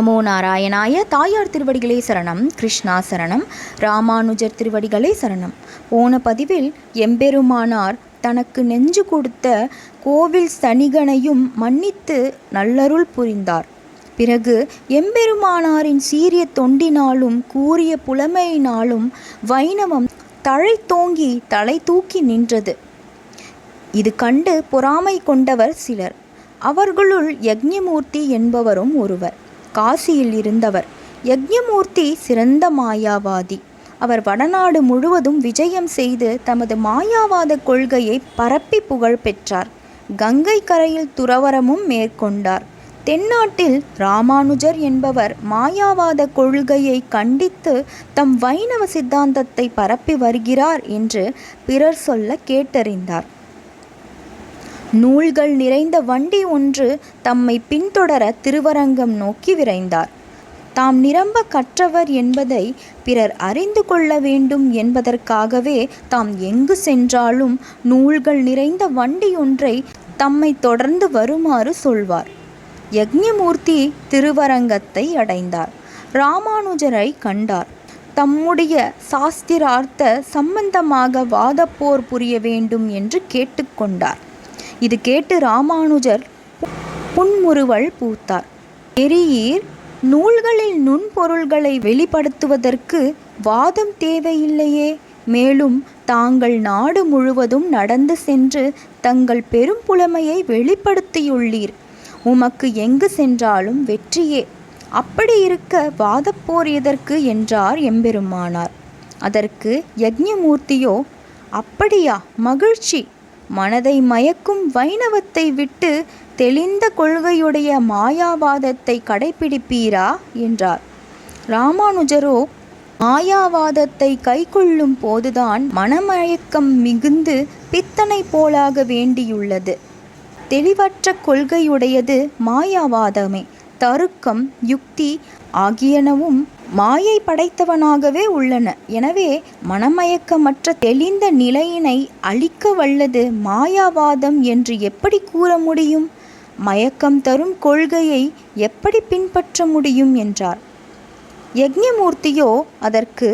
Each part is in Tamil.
நமோ நாராயணாய தாயார் திருவடிகளே சரணம் கிருஷ்ணா சரணம் ராமானுஜர் திருவடிகளே சரணம். போன பதிவில் எம்பெருமானார் தனக்கு நெஞ்சு கொடுத்த கோவில் சனிகனையும் மன்னித்து நல்லருள் புரிந்தார். பிறகு எம்பெருமானாரின் சீரிய தொண்டினாலும் கூறிய புலமையினாலும் வைணவம் தழைத்தோங்கி தலை தூக்கி நின்றது. இது கண்டு பொறாமை கொண்டவர் சிலர். அவர்களுள் யக்ஞமூர்த்தி என்பவரும் ஒருவர். காசியில் இருந்தவர். யக்ஞமூர்த்தி சிறந்த மாயாவாதி. அவர் வடநாடு முழுவதும் விஜயம் செய்து தமது மாயாவாத கொள்கையை பரப்பி புகழ் பெற்றார். கங்கை கரையில் துறவரமும் மேற்கொண்டார். தென்னாட்டில் ராமானுஜர் என்பவர் மாயாவாத கொள்கையை கண்டித்து தம் வைணவ சித்தாந்தத்தை பரப்பி வருகிறார் என்று பிறர் சொல்ல கேட்டறிந்தார். நூல்கள் நிறைந்த வண்டி ஒன்று தம்மை பின்தொடர திருவரங்கம் நோக்கி விரைந்தார். தாம் நிரம்ப கற்றவர் என்பதை பிறர் அறிந்து கொள்ள வேண்டும் என்பதற்காகவே தாம் எங்கு சென்றாலும் நூல்கள் நிறைந்த வண்டி ஒன்றை தம்மை தொடர்ந்து வருமாறு சொல்வார். யக்ஞமூர்த்தி திருவரங்கத்தை அடைந்தார். ராமானுஜரை கண்டார். தம்முடைய சாஸ்திரார்த்த சம்பந்தமாக வாதப்போர் புரிய வேண்டும் என்று கேட்டுக்கொண்டார். இது கேட்டு ராமானுஜர் புன்முறுவல் பூத்தார். பெரியீர் நூல்களில் நுண்பொருள்களை வெளிப்படுத்துவதற்கு வாதம் தேவையில்லையே. மேலும் தாங்கள் நாடு முழுவதும் நடந்து சென்று தங்கள் பெரும் புலமையை வெளிப்படுத்தியுள்ளீர். உமக்கு எங்கு சென்றாலும் வெற்றியே. அப்படி இருக்க வாதப்போர் எதற்கு என்றார் எம்பெருமானார். அதற்கு யக்ஞமூர்த்தியோ அப்படியா மகிழ்ச்சி. மனதை மயக்கும் வைணவத்தை விட்டு தெளிந்த கொள்கையுடைய மாயாவாதத்தை கடைபிடிப்பீரா? என்றார். ராமானுஜரோ மாயாவாதத்தை கைக்கொள்ளும் போதுதான் மனமயக்கம் மிகுந்து பித்தனை போலாக வேண்டியுள்ளது. தெளிவற்ற கொள்கையுடையது மாயாவாதமே. தருக்கம் யுக்தி ஆகியனவும் மாயை படைத்தவனாகவே உள்ளன. எனவே மனமயக்கமற்ற தெளிந்த நிலையினை அழிக்க வல்லது மாயாவாதம் என்று எப்படி கூற முடியும்? மயக்கம் தரும் கொள்கையை எப்படி பின்பற்ற முடியும் என்றார். யக்ஞமூர்த்தியோ அதற்கு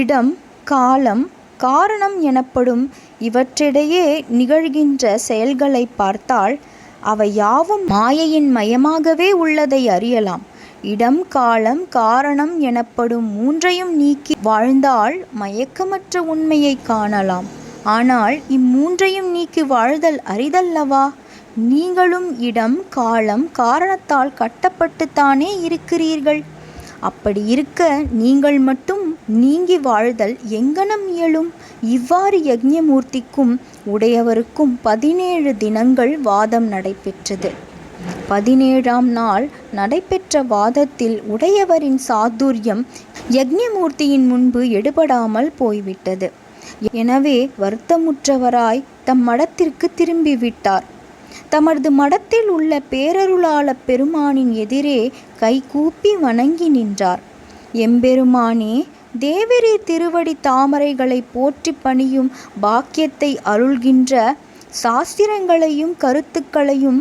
இடம் காலம் காரணம் எனப்படும் இவற்றிடையே நிகழ்கின்ற செயல்களை பார்த்தால் அவை யாவும் மாயையின் மயமாகவே உள்ளதை அறியலாம். இடம் காலம் காரணம் எனப்படும் மூன்றையும் நீக்கி வாழ்ந்தால் மயக்கமற்ற உண்மையை காணலாம். ஆனால் இம்மூன்றையும் நீக்கி வாழ்தல் அரிதல்லவா? நீங்களும் இடம் காலம் காரணத்தால் கட்டப்பட்டுத்தானே இருக்கிறீர்கள். அப்படி இருக்க நீங்கள் மட்டும் நீங்கி வாழ்தல் எங்கனம் இயலும்? இவ்வாறு யக்ஞமூர்த்திக்கும் உடையவருக்கும் பதினேழு தினங்கள் வாதம் நடைபெற்றது. பதினேழாம் நாள் நடைபெற்ற வாதத்தில் உடையவரின் சாதுரியம் யக்ஞமூர்த்தியின் முன்பு எடுபடாமல் போய்விட்டது. எனவே வருத்தமுற்றவராய் தம் மடத்திற்கு திரும்பிவிட்டார். தமது மடத்தில் உள்ள பேரருளாள பெருமானின் எதிரே கைகூப்பி வணங்கி நின்றார். எம்பெருமானே தேவரி திருவடி தாமரைகளை போற்றி பணியும் பாக்கியத்தை அருள்கின்ற சாஸ்திரங்களையும் கருத்துக்களையும்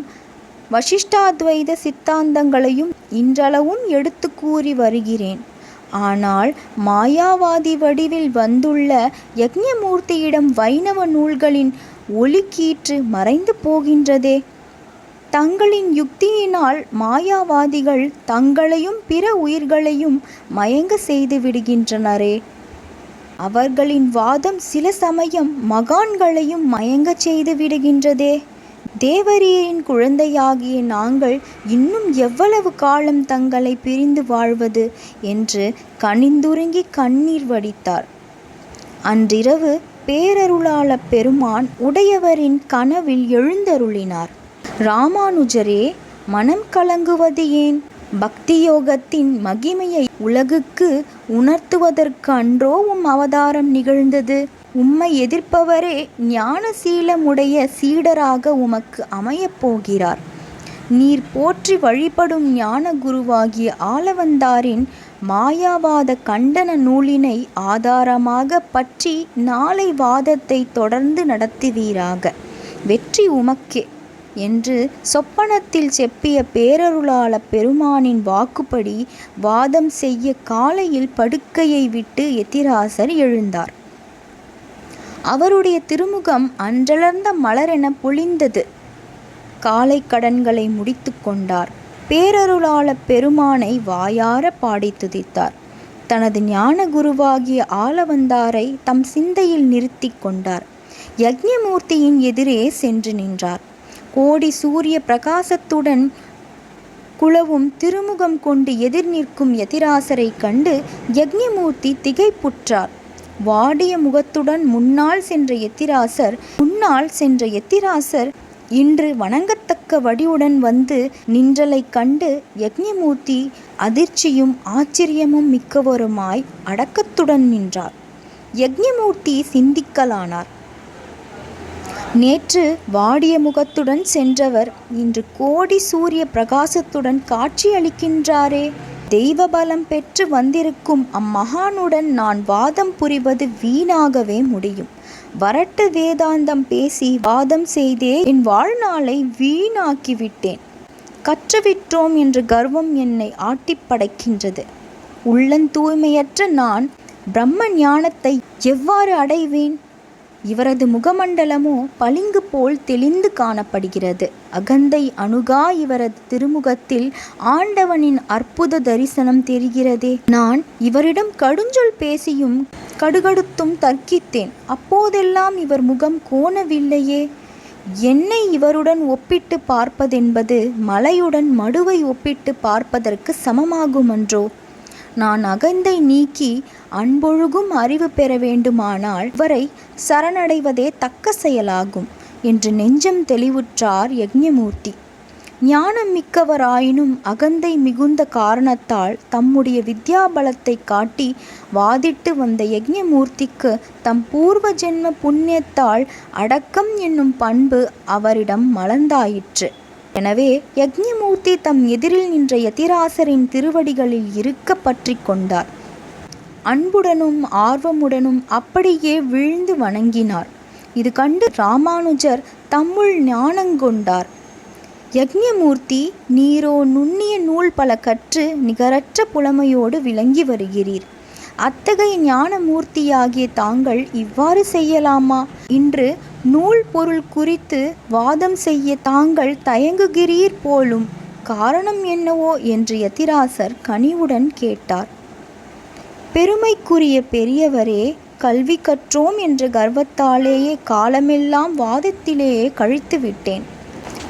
வசிஷ்டாத்வைத சித்தாந்தங்களையும் இன்றளவும் எடுத்து கூறி வருகிறேன். ஆனால் மாயாவாதி வடிவில் வந்துள்ள யக்ஞமூர்த்தியிடம் வைணவ நூல்களின் ஒளிக்கீற்று மறைந்து போகின்றதே. தங்களின் யுக்தியினால் மாயாவாதிகள் தங்களையும் பிற உயிர்களையும் மயங்க செய்து விடுகின்றனரே. அவர்களின் வாதம் சில சமயம் மகான்களையும் மயங்கச் செய்து விடுகின்றதே. தேவரீரின் குழந்தையாகிய நாங்கள் இன்னும் எவ்வளவு காலம் தங்களை பிரிந்து வாழ்வது என்று கனிந்துருங்கி கண்ணீர் வடித்தார். அன்றிரவு பேரருளாள பெருமான் உடையவரின் கனவில் எழுந்தருளினார். ராமானுஜரே மனம் கலங்குவது ஏன்? பக்தி யோகத்தின் மகிமையை உலகுக்கு உணர்த்துவதற்கு அன்றோ உம் அவதாரம் நிகழ்ந்தது. உம்மை எதிர்ப்பவரே ஞானசீலமுடைய சீடராக உமக்கு அமையப் போகிறார். நீர் போற்றி வழிபடும் ஞான குருவாகிய ஆலவந்தாரின் மாயாவாத கண்டன நூலினை ஆதாரமாக பற்றி நாளை வாதத்தை தொடர்ந்து நடத்துவீராக. வெற்றி உமக்கே. என்று சொப்பனத்தில் செப்பிய பேரருளாள பெருமானின் வாக்குப்படி வாதம் செய்ய காலையில் படுக்கையை விட்டு எத்திராசர் எழுந்தார். அவருடைய திருமுகம் அன்றளர்ந்த மலரென பொழிந்தது காலை கடன்களை முடித்து கொண்டார். பேரருளாள பெருமானை வாயார பாடி துதித்தார். தனது ஞான குருவாகிய ஆளவந்தாரை தம் சிந்தையில் நிறுத்தி கொண்டார். யக்ஞமூர்த்தியின் எதிரே சென்று நின்றார். கோடி சூரிய பிரகாசத்துடன் குளவும் திருமுகம் கொண்டு எதிர் நிற்கும் எதிராசரை கண்டு யக்ஞமூர்த்தி திகைப்புற்றார். வாடிய முகத்துடன் முன்னால் சென்ற எத்திராசர் முன்னால் சென்ற எத்திராசர் இன்று வணங்கத்தக்க வடிவுடன் வந்து நின்றலைக் கண்டு யக்ஞமூர்த்தி அதிர்ச்சியும் ஆச்சரியமும் மிக்கவருமாய் அடக்கத்துடன் நின்றார். யக்ஞமூர்த்தி சிந்திக்கலானார். நேற்று வாடிய முகத்துடன் சென்றவர் இன்று கோடி சூரிய பிரகாசத்துடன் காட்சியளிக்கின்றாரே. தெய்வ பலம் பெற்று வந்திருக்கும் அம்மகானுடன் நான் வாதம் புரிவது வீணாகவே முடியும். வரட்டு வேதாந்தம் பேசி வாதம் செய்தே என் வாழ்நாளை வீணாக்கிவிட்டேன். கற்றுவிட்டோம் என்று கர்வம் என்னை ஆட்டிப்படைக்கின்றது உள்ளந்தூய்மையற்ற நான் பிரம்ம ஞானத்தை எவ்வாறு அடைவேன்? இவரது முகமண்டலமோ பளிங்கு போல் தெளிந்து காணப்படுகிறது. அகந்தை அணுகா இவரது திருமுகத்தில் ஆண்டவனின் அற்புத தரிசனம் தெரிகிறதே. நான் இவரிடம் கடுஞ்சொல் பேசியும் கடுகடுத்தும் தர்க்கித்தேன். அப்போதெல்லாம் இவர் முகம் கோணவில்லையே. என்னை இவருடன் ஒப்பிட்டு பார்ப்பதென்பது மலையுடன் மடுவை ஒப்பிட்டு பார்ப்பதற்கு சமமாகுமன்றோ? நான் அகந்தை நீக்கி அன்பொழுகும் அறிவு பெற வேண்டுமானால் வரை சரணடைவதே தக்க செயலாகும் என்று நெஞ்சம் தெளிவுற்றார் யக்ஞமூர்த்தி ஞானம் மிக்கவராயினும் அகந்தை மிகுந்த காரணத்தால் தம்முடைய வித்யாபலத்தை காட்டி வாதிட்டு வந்த யக்ஞமூர்த்திக்கு தம் பூர்வ ஜென்ம புண்ணியத்தால் அடக்கம் என்னும் பண்பு அவரிடம் மலர்ந்தாயிற்று. எனவே யக்ஞமூர்த்தி தம் எதிரில் நின்ற யதிராசரின் திருவடிகளில் இருக்க பற்றி கொண்டார். அன்புடனும் ஆர்வமுடனும் அப்படியே விழுந்து வணங்கினார். இது கண்டு ராமானுஜர் தம்முள் ஞானங்கொண்டார் யக்ஞமூர்த்தி நீரோ நுண்ணிய நூல் பல கற்று நிகரற்ற புலமையோடு விளங்கி வருகிறீர். அத்தகைய ஞானமூர்த்தியாகிய தாங்கள் இவ்வாறு செய்யலாமா? இன்று நூல் பொருள் குறித்து வாதம் செய்ய தாங்கள் தயங்குகிறீர் போலும் காரணம் என்னவோ என்று யதிராசர் கனிவுடன் கேட்டார். பெருமைக்குரிய பெரியவரே கல்வி கற்றோம் என்ற கர்வத்தாலேயே காலமெல்லாம் வாதத்திலேயே கழித்து விட்டேன்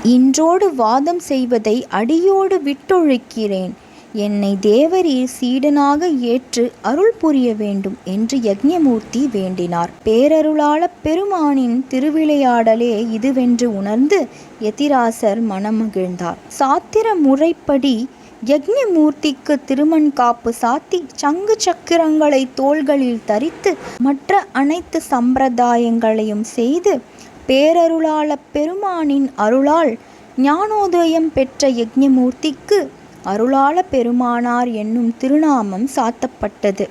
இன்றோடு வாதம் செய்வதை அடியோடு விட்டொழிக்கிறேன். என்னை தேவரீர் சீடனாக ஏற்று அருள் புரிய வேண்டும் என்று யக்ஞமூர்த்தி வேண்டினார். பேரருளாள பெருமானின் திருவிளையாடலே இதுவென்று உணர்ந்து எதிராசர் மனமகிழ்ந்தார். சாத்திர முறைப்படி யக்ஞமூர்த்திக்கு திருமண் காப்பு சாத்தி சங்கு சக்கரங்களை தோள்களில் தரித்து மற்ற அனைத்து சம்பிரதாயங்களையும் செய்து பேரருளாள பெருமானின் அருளால் ஞானோதயம் பெற்ற யக்ஞமூர்த்திக்கு அருளாள பெருமானார் என்னும் திருநாமம் சாத்தப்பட்டது.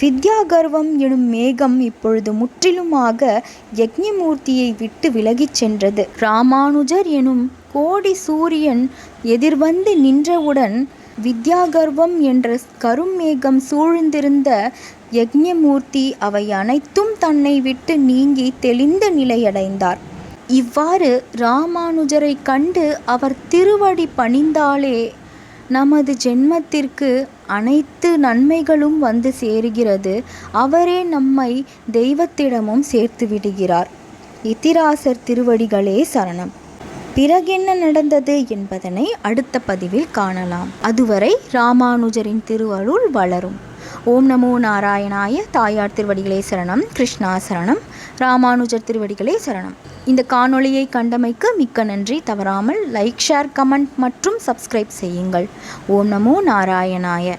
வித்யாகர்வம் எனும் மேகம் இப்பொழுது முற்றிலுமாக யக்ஞமூர்த்தியை விட்டு விலகிச் சென்றது. ராமானுஜர் எனும் கோடி சூரியன் எதிர்வந்து நின்றவுடன் வித்யாகர்வம் என்ற கருமேகம் சூழ்ந்திருந்த யக்ஞமூர்த்தி அவை அனைத்தும் தன்னை விட்டு நீங்கி தெளிந்த நிலையடைந்தார். இவ்வாறு ராமானுஜரை கண்டு அவர் திருவடி பணிந்தாலே நமது ஜென்மத்திற்கு அனைத்து நன்மைகளும் வந்து சேருகிறது. அவரே நம்மை தெய்வத்திடமும் சேர்த்து விடுகிறார். இத்திராசர் திருவடிகளே சரணம். பிறகென்ன நடந்தது என்பதனை அடுத்த பதிவில் காணலாம். அதுவரை ராமானுஜரின் திருவருள் வளரும். ஓம் நமோ நாராயணாய தாயார் திருவடிகளே சரணம். கிருஷ்ணா சரணம். ராமானுஜர் திருவடிகளே சரணம். இந்த காணொளியை கண்டமைக்கு மிக்க நன்றி. தவறாமல் லைக் ஷேர் கமெண்ட் மற்றும் சப்ஸ்கிரைப் செய்யுங்கள். ஓம் நமோ நாராயணாய.